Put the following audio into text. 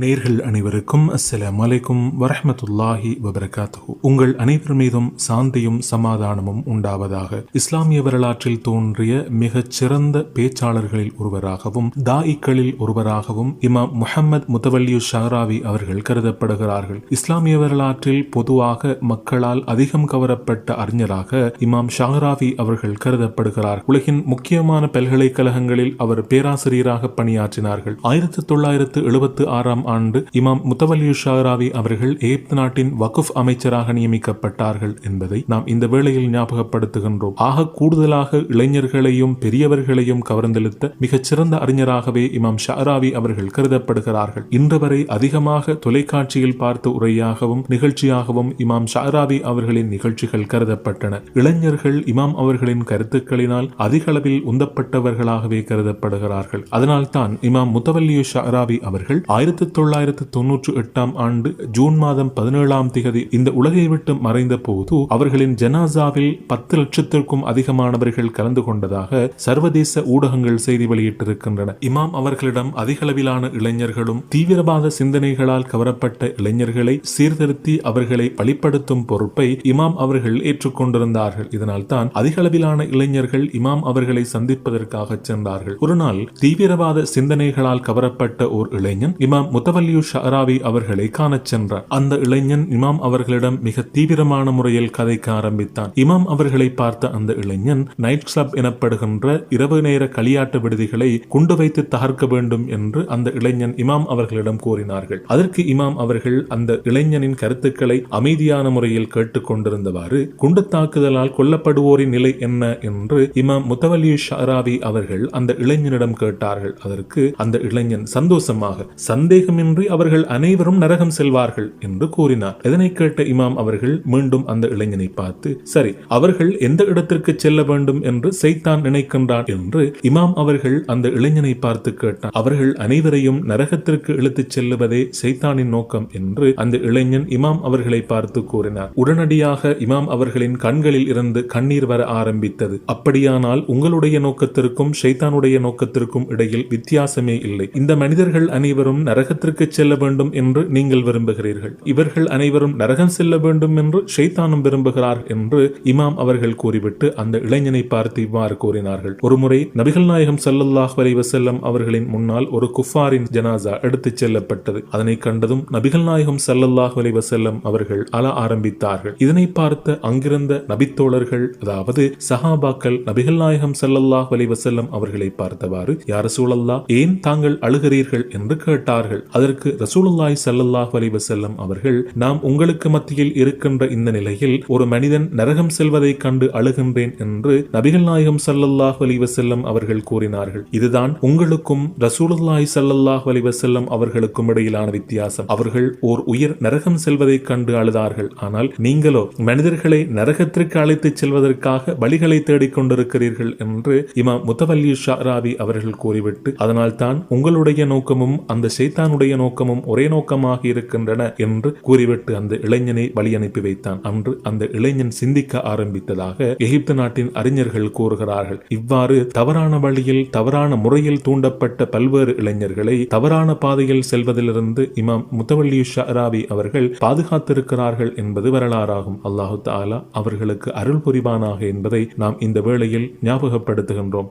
நேர்கள் அனைவருக்கும் அஸ்ஸலாம் அலைக்கும் வரஹமத்துல்லாஹி வபரகாத்து உங்கள் அனைவர் மீதும் சாந்தியும் சமாதானமும் உண்டாவதாக இஸ்லாமிய வரலாற்றில் தோன்றிய மிகச் சிறந்த பேச்சாளர்களில் ஒருவராகவும் தாயிக்களில் ஒருவராகவும் இமாம் முஹம்மது முத்தவல்லியு ஷஹராவி அவர்கள் கருதப்படுகிறார்கள். இஸ்லாமிய வரலாற்றில் பொதுவாக மக்களால் அதிகம் கவரப்பட்ட அறிஞராக இமாம் ஷஹராவி அவர்கள் கருதப்படுகிறார். உலகின் முக்கியமான பல்கலைக்கழகங்களில் அவர் பேராசிரியராக பணியாற்றினார்கள். ஆயிரத்தி தொள்ளாயிரத்து எழுபத்து ஆறாம் ஆண்டு இமாம் முத்தவல்லி ஷாராவி அவர்கள் எகிப்து நாட்டின் வகுஃப் அமைச்சராக நியமிக்கப்பட்டார்கள் என்பதை நாம் இந்த வேளையில் ஞாபகப்படுத்துகின்றோம். ஆக கூடுதலாக இளைஞர்களையும் பெரியவர்களையும் கவர்ந்தெழுத்த மிகச்சிறந்த அறிஞராகவே இமாம் ஷாராவி அவர்கள் கருதப்படுகிறார்கள். இன்று வரை அதிகமாக தொலைக்காட்சியில் பார்த்த உரையாகவும் நிகழ்ச்சியாகவும் இமாம் ஷாராவி அவர்களின் நிகழ்ச்சிகள் கருதப்பட்டன. இளைஞர்கள் இமாம் அவர்களின் கருத்துக்களினால் அதிக அளவில் உந்தப்பட்டவர்களாகவே கருதப்படுகிறார்கள். அதனால்தான் இமாம் முத்தவல்லியு ஷாராவி அவர்கள் ஆயிரத்தி தொள்ளாயிரத்து தொன்னூற்று எட்டாம் ஆண்டு ஜூன் மாதம் பதினேழாம் திகதி இந்த உலகை விட்டு மறைந்த போது அவர்களின் ஜனாசாவில் பத்து லட்சத்திற்கும் அதிகமானவர்கள் கலந்து கொண்டதாக சர்வதேச ஊடகங்கள் செய்தி வெளியிட்டிருக்கின்றன. இமாம் அவர்களிடம் அதிகளவிலான இளைஞர்களும் தீவிரவாத சிந்தனைகளால் கவரப்பட்ட இளைஞர்களை சீர்திருத்தி அவர்களை பழிப்படுத்தும் பொறுப்பை இமாம் அவர்கள் ஏற்றுக்கொண்டிருந்தார்கள். இதனால் தான் அதிகளவிலான இளைஞர்கள் இமாம் அவர்களை சந்திப்பதற்காக சென்றார்கள். ஒரு நாள் தீவிரவாத சிந்தனைகளால் கவரப்பட்ட ஓர் இளைஞன் இமாம் முத்தவல்லியு ஷராவி அவர்களை காணச் சென்றார் அந்த இளைஞன் இமாம் அவர்களிடம் மிக தீவிரமான முறையில் கதைக்க ஆரம்பித்தான். இமாம் அவர்களை பார்த்த அந்த இளைஞன் நைட் கிளப் எனப்படுகின்ற இரவு நேர களியாட்டு விடுதிகளை குண்டு வைத்து தகர்க்க வேண்டும் என்று அந்த இளைஞன் இமாம் அவர்களிடம் கூறினார்கள். அதற்கு இமாம் அவர்கள் அந்த இளைஞனின் கருத்துக்களை அமைதியான முறையில் கேட்டுக்கொண்டிருந்தவாறு குண்டு தாக்குதலால் கொல்லப்படுவோரின் நிலை என்ன? என்று இமாம் முத்தவல்லி ஷராவி அவர்கள் அந்த இளைஞனிடம் கேட்டார்கள். அதற்கு அந்த இளைஞன் சந்தோஷமாக சந்தேக சந்தேகமின்றி அவர்கள் அனைவரும் நரகம் செல்வார்கள் என்று கூறினார். இதனை கேட்ட இமாம் அவர்கள் மீண்டும் அந்த இளைஞனை பார்த்து சரி அவர்கள் எந்த இடத்திற்கு செல்ல வேண்டும் என்று செய்தான் நினைக்கின்றான்? என்று இமாம் அவர்கள் அந்த இளைஞனை பார்த்து கேட்டார். அவர்கள் அனைவரையும் நரகத்திற்கு இழுத்துச் செல்லுவதே சைத்தானின் நோக்கம் என்று அந்த இளைஞன் இமாம் அவர்களை பார்த்து கூறினார். உடனடியாக இமாம் அவர்களின் கண்களில் இருந்து கண்ணீர் வர ஆரம்பித்தது. அப்படியானால் உங்களுடைய நோக்கத்திற்கும் ஷைத்தானுடைய நோக்கத்திற்கும் இடையில் வித்தியாசமே இல்லை. இந்த மனிதர்கள் அனைவரும் நரகத்திற்கு செல்ல வேண்டும் என்று நீங்கள் விரும்புகிறீர்கள். இவர்கள் அனைவரும் நரகம் செல்ல வேண்டும் என்று ஷைத்தானும் விரும்புகிறார் என்று இமாம் அவர்கள் கூறிவிட்டு அந்த இளைஞனை பார்த்து இவ்வாறு கூறினார்கள். ஒருமுறை நபிகள் நாயகம் சல்லல்லாஹ் வரை வசல்லம் அவர்களின் முன்னால் ஒரு குஃபாரின் ஜனாசா எடுத்துச் செல்லப்பட்டது. அதனை கண்டதும் நபிகள் நாயகம் சல்லல்லாஹ் வரை வசல்லம் அவர்கள் அல ஆரம்பித்தார்கள். இதனை பார்த்த அங்கிருந்த நபித்தோழர்கள் அதாவது சஹாபாக்கள் நபிகள் நாயகம் சல்லல்லாஹ் வலை வசல்லம் அவர்களை பார்த்தவாறு யார் சூழல்லா ஏன் தாங்கள் அழுகிறீர்கள்? என்று கேட்டார்கள். அதற்கு ரசூலுல்லாய் சல்லல்லாஹ் அலைஹி அவர்கள் நாம் உங்களுக்கு மத்தியில் இருக்கின்ற இந்த நிலையில் ஒரு மனிதன் நரகம் செல்வதை கண்டு அழுகின்றேன் என்று நபிகள் நாயகம் சல்லல்லாஹ் அலைஹி அவர்கள் கூறினார்கள். இதுதான் உங்களுக்கும் ரசூலுல்லாய் சல்லல்லாஹ் அலைஹி அவர்களுக்கும் இடையிலான வித்தியாசம். அவர்கள் ஓர் உயிர் நரகம் செல்வதை கண்டு அழுதார்கள். ஆனால் நீங்களோ மனிதர்களை நரகத்திற்கு அழைத்துச் செல்வதற்காக வழிகளை தேடிக் கொண்டிருக்கிறீர்கள் என்று இமாம் முத்தவல்லி ஷாராவி அவர்கள் கூறிவிட்டு அதனால் தான் உங்களுடைய நோக்கமும் அந்த ஷைத்தானுடைய நோக்கமும் ஒரே நோக்கமாக இருக்கின்றன என்று கூறிவிட்டு அந்த இளைஞனை வழி அனுப்பி வைத்தான். அன்று அந்த இளைஞன் சிந்திக்க ஆரம்பித்ததாக எகிப்து நாட்டின் அறிஞர்கள் கூறுகிறார்கள். இவ்வாறு தவறான வழியில் தவறான முறையில் தூண்டப்பட்ட பல்வேறு இளைஞர்களை தவறான பாதையில் செல்வதிலிருந்து இமாம் முத்தவல்லி ஷராபி அவர்கள் பாதுகாத்திருக்கிறார்கள் என்பது வரலாறாகும். அல்லாஹு தாலா அவர்களுக்கு அருள் புரிவானாக என்பதை நாம் இந்த வேளையில் ஞாபகப்படுத்துகின்றோம்.